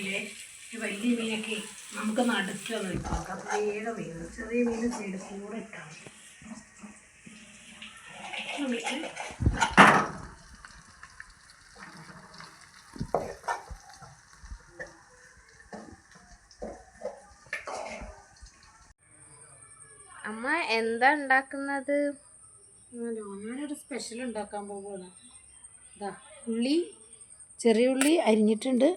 മീനില്ലേ? ഈ വലിയ മീനൊക്കെ നമുക്ക് നടുക്കൊന്നും ഇട്ട് വെക്കാം. വേഗം വേഗം. ചെറിയ മീൻ സൈഡ് കൂടെ ഇട്ടാൽ അമ്മ എന്താ ഉണ്ടാക്കുന്നത്? ഞാനൊരു സ്പെഷ്യൽ ഉണ്ടാക്കാൻ പോവുകയാണ്. ഇതാ ഉള്ളി ചെറിയ ഉള്ളി അരിഞ്ഞിട്ടുണ്ട്.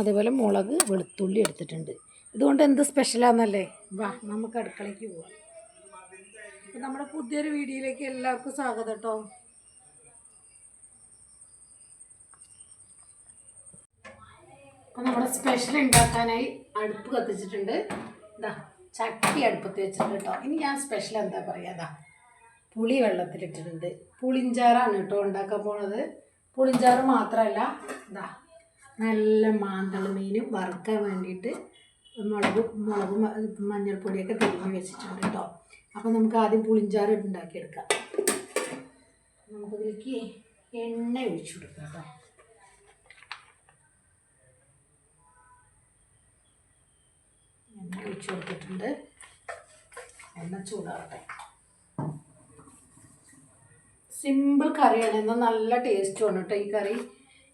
അതേപോലെ മുളക് വെളുത്തുള്ളി എടുത്തിട്ടുണ്ട്. ഇതുകൊണ്ട് എന്ത് സ്പെഷ്യലാണെന്നല്ലേ വാ നമുക്ക് അടുക്കളയ്ക്ക് പോവാം. നമ്മുടെ പുതിയൊരു വീഡിയോയിലേക്ക് എല്ലാവർക്കും സ്വാഗതം കേട്ടോ അപ്പം നമ്മുടെ സ്പെഷ്യൽ ഉണ്ടാക്കാനായി അടുപ്പ് കത്തിച്ചിട്ടുണ്ട്. ഇതാ ചട്ടി അടുപ്പത്ത് വെച്ചിട്ടുണ്ട് കേട്ടോ ഇനി ഞാൻ സ്പെഷ്യൽ എന്താ പറയുക അതാ പുളി വെള്ളത്തിലിട്ടിട്ടുണ്ട്. പുളിഞ്ചാറാണ് കേട്ടോ ഉണ്ടാക്കാൻ പോണത്. പുളിഞ്ചാറ് മാത്രമല്ല ഇതാ നല്ല മാന്തള മീനും വറുക്കാൻ വേണ്ടിയിട്ട് മുളക് മുളക് മഞ്ഞൾപ്പൊടിയൊക്കെ തിരിഞ്ഞ് വെച്ചിട്ടുണ്ട് കേട്ടോ. അപ്പോൾ നമുക്ക് ആദ്യം പുളിഞ്ചാറ് ഉണ്ടാക്കിയെടുക്കാം. നമുക്കതിലേക്ക് എണ്ണ ഒഴിച്ചു കൊടുക്കാം കേട്ടോ. എണ്ണ ഒഴിച്ചു കൊടുത്തിട്ടുണ്ട്. എണ്ണ ചൂടാവട്ടെ. സിമ്പിൾ കറിയാണ്. എന്നാൽ നല്ല ടേസ്റ്റുമാണ് കേട്ടോ ഈ കറി.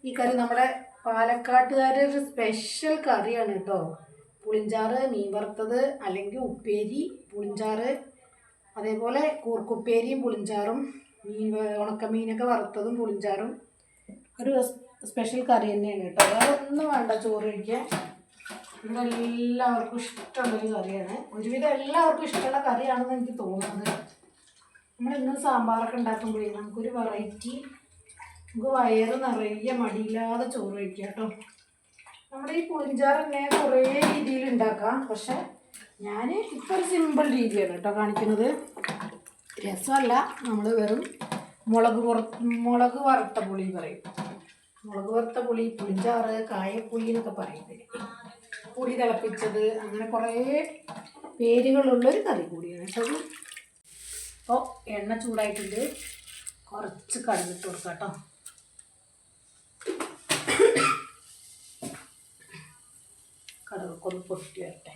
ഈ കറി നമ്മുടെ പാലക്കാട്ടുകാരുടെ ഒരു സ്പെഷ്യൽ കറിയാണ് കേട്ടോ. പുളിഞ്ചാറ് മീൻ വറുത്തത് അല്ലെങ്കിൽ ഉപ്പേരി പുളിഞ്ചാറ് അതേപോലെ കൂർക്കുപ്പേരിയും പുളിഞ്ചാറും മീൻ ഉണക്കമീനൊക്കെ വറുത്തതും പുളിഞ്ചാറും. ഒരു സ്പെഷ്യൽ കറി തന്നെയാണ് കേട്ടോ. അതൊന്നും വേണ്ട ചോറ് കഴിക്കാൻ. ഇവിടെ എല്ലാവർക്കും ഇഷ്ടമുള്ളൊരു കറിയാണ്. ഒരുവിധം എല്ലാവർക്കും ഇഷ്ടമുള്ള കറിയാണെന്ന് എനിക്ക് തോന്നുന്നത്. നമ്മളിന്ന് സാമ്പാറൊക്കെ ഉണ്ടാക്കുമ്പോഴേ നമുക്കൊരു വെറൈറ്റി നമുക്ക് വയറ് നിറയെ മടിയില്ലാതെ ചോറ് കഴിക്കാം കേട്ടോ. നമ്മുടെ ഈ പുളിഞ്ചാറ് തന്നെ കുറേ രീതിയിൽ ഉണ്ടാക്കാം. പക്ഷെ ഞാൻ ഇപ്പോൾ ഒരു സിമ്പിൾ രീതിയാണ് കേട്ടോ കാണിക്കുന്നത്. രസമല്ല. നമ്മൾ വെറും മുളക് പുറ മുളക് വറുത്ത പുളി പറയും. മുളക് വറുത്ത പുളി പുളിഞ്ചാറ് കായപ്പുളി എന്നൊക്കെ പറയുന്നത് പുളി തിളപ്പിച്ചത് അങ്ങനെ കുറേ പേരുകളുള്ളൊരു കറി കൂടിയാണ് കേട്ടോ. അപ്പോൾ എണ്ണ ചൂടായിട്ടുണ്ട്. കുറച്ച് കടുകിട്ട് കൊടുക്കാം കേട്ടോ. കടുകൊക്കെ ഒന്ന് പൊട്ടി വരട്ടെ.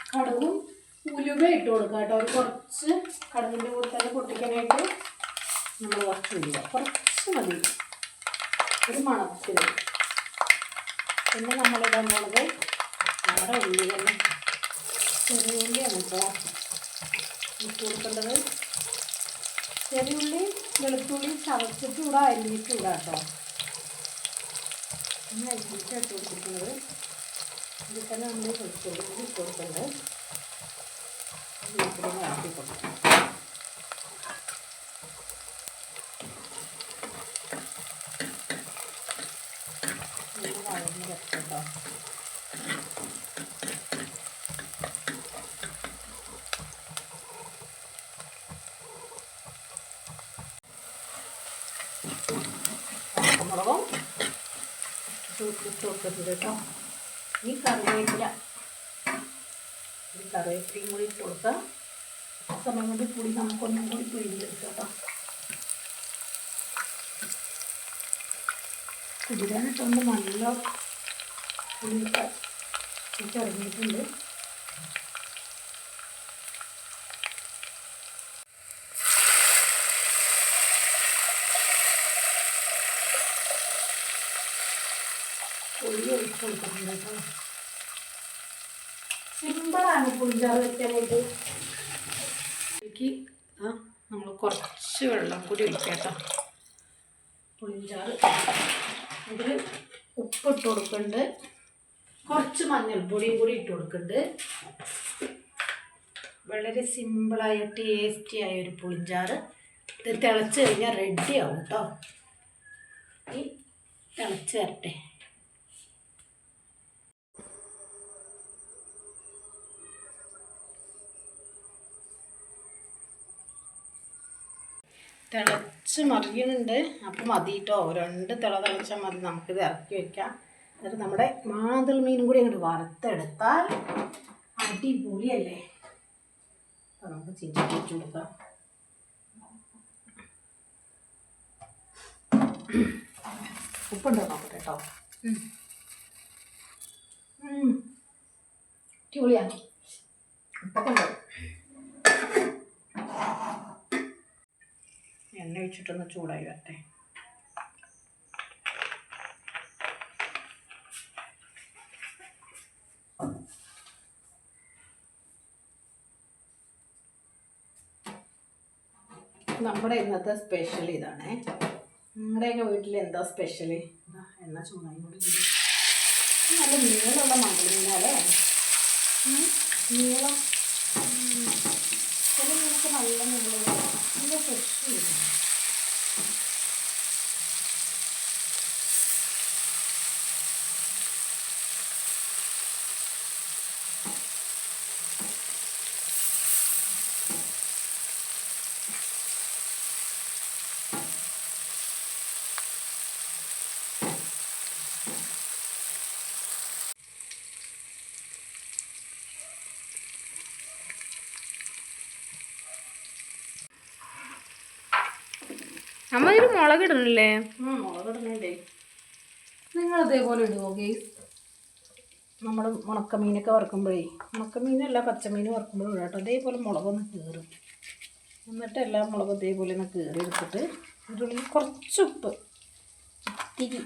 കടുകും ഉലുവ ഇട്ട് കൊടുക്കുക കേട്ടോ. ഒരു കുറച്ച് കടുകിന്റെ കൂടെ തന്നെ പൊട്ടിക്കാനായിട്ട് നമ്മൾ കുറച്ച് ഉലുവ കുറച്ച് മതി. ഒരു മണത്തിന് പിന്നെ നമ്മളിടാൻ പോണത് നമ്മുടെ ഉള്ളി തന്നെ. ചെറിയ ഉള്ളിയാണ് കേട്ടോ. കൊടുക്കേണ്ടത്. ചെറിയുള്ളി വെളുത്തുള്ളി ചതച്ചിട്ട് ഇവിടെ അരിഞ്ഞിട്ട് ഇടാം കേട്ടോ. ഇന്ന് അരിഞ്ഞിട്ട് ഇട്ട് കൊടുത്തിട്ടുള്ളത് ഇതിൽ തന്നെ നമ്മൾ വെളുത്തുള്ളി ഇട്ട് മുളകും ഇട്ട് കേട്ടോ ഈ കറിവേപ്പില. ഈ കറിവേപ്പിലയും കൂടി ഇട്ട് കൊടുക്കാം. സമയം പുളി നമുക്കൊന്നും കൂടി പിഴിഞ്ഞെടുക്കാം കുതിരാനിട്ടുണ്ട് നല്ല പുളിയൊക്കെ ഇറങ്ങിയിട്ടുണ്ട്. പുളി ഒഴിച്ച് കൊടുക്കുന്നുണ്ട് കേട്ടോ സിമ്പിളാണ് പുളിഞ്ചാറ് വെക്കാനായിട്ട്. എനിക്ക് ആ നമ്മൾ കുറച്ച് വെള്ളം കൂടി ഒഴിക്കാം കേട്ടോ. പുളിഞ്ചാറ്. അതിൽ ഉപ്പിട്ട് കൊടുക്കുന്നുണ്ട് കുറച്ച് മഞ്ഞൾപ്പൊടിയും കൂടി ഇട്ട് കൊടുക്കുന്നുണ്ട് വളരെ സിമ്പിളായ ടേസ്റ്റി ആയ ഒരു പുളിഞ്ചാറ്. ഇത് തിളച്ച് കഴിഞ്ഞാൽ റെഡി ആവും കേട്ടോ. തിളച്ച് വരട്ടെ. തിളച്ച് മറിയുന്നുണ്ട്. അപ്പം മതി കേട്ടോ രണ്ട് തിള തിളച്ചാൽ മതി. നമുക്കിത് ഇറക്കി വയ്ക്കാം എന്നിട്ട് നമ്മുടെ മാതൾ മീനും കൂടി അങ്ങോട്ട് വറുത്തെടുത്താൽ അടിപൊളിയല്ലേ? അപ്പം നമുക്ക് ചിഞ്ചി വെച്ച് കൊടുക്കാം. ഉപ്പുണ്ടോ നോക്കട്ടെ കേട്ടോ അടിപൊളിയാണ് ഉപ്പൊക്കെ കൊണ്ടുപോകും എണ്ണ ഒഴിച്ചിട്ടൊന്ന് ചൂടായി വരട്ടെ. നമ്മുടെ ഇന്നത്തെ സ്പെഷ്യൽ ഇതാണ്. നിങ്ങളുടെയൊക്കെ വീട്ടിൽ എന്താ സ്പെഷ്യൽ എണ്ണ ചൂടായി കൂടി നല്ല നീളമുള്ള മണ്ണിനാലേ നീളം. നല്ല നീളം നല്ല ഫ്രഷ് മീൻ അമ്മ ഇതിൽ മുളക് ഇടണല്ലേ നിങ്ങൾ ഇതേപോലെ ഇടുവോ ഗെയ്സ് നമ്മൾ ഉണക്കമീനൊക്കെ വറുക്കുമ്പോഴേ ഉണക്കമീനല്ല പച്ചമീൻ വറുക്കുമ്പോഴും കേട്ടോ അതേപോലെ മുളകൊന്ന് കീറും. എന്നിട്ട് എല്ലാ മുളകും ഇതേപോലെ ഒന്ന് കീറി എടുത്തിട്ട് ഇതിനുള്ളിൽ കുറച്ച് ഉപ്പ് ഇത്തിരി.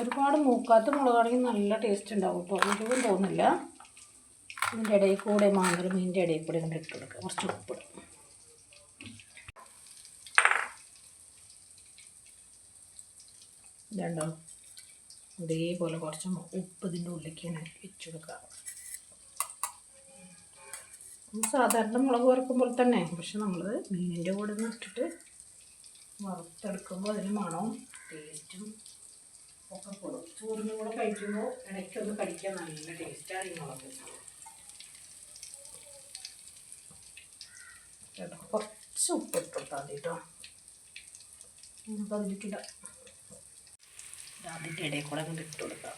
ഒരുപാട് മൂക്കാത്ത മുളകാണെങ്കിൽ നല്ല ടേസ്റ്റ് ഉണ്ടാവും കേട്ടോ എരിവും തോന്നില്ല. ഇതിന്റെ ഇടയിൽ കൂടെ മാങ്ങൽ മീനിന്റെ ഇടയിൽ കൂടെ ഇങ്ങനെ ഇട്ട് കൊടുക്കുക. കുറച്ച് ഉപ്പ് ഇതുണ്ടോ? ഇതേപോലെ കുറച്ച് ഉപ്പ് ഇതിന്റെ ഉള്ളിലേക്ക് വെച്ച് കൊടുക്കുക. സാധാരണ മുളക് വറുക്കുമ്പോൾ തന്നെ പക്ഷെ നമ്മൾ മീനിന്റെ കൂടെ ഇട്ടിട്ട് വറുത്തെടുക്കുമ്പോൾ അതിന് മണവും ടേസ്റ്റും ഒക്കെ കൂടും. ചോറിന്റെ കൂടെ കഴിക്കുമ്പോൾ ഇടയ്ക്കൊന്ന് കഴിക്കാൻ നല്ല ടേസ്റ്റാണ് ഈ മുളക്. കുറച്ച് ഉപ്പ് ഇട്ട് കൊടുത്താൽ മതി കേട്ടോ. നമുക്ക് അതിലേക്കിടാം അതിന്റെ ഇടയിൽ കൂടെ ഇട്ട് കൊടുക്കാം.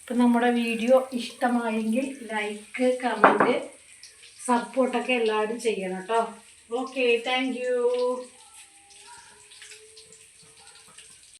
ഇപ്പം നമ്മുടെ വീഡിയോ ഇഷ്ടമായെങ്കിൽ ലൈക്ക് കമന്റ് സപ്പോർട്ടൊക്കെ എല്ലാവരും ചെയ്യണം കേട്ടോ. Okay thank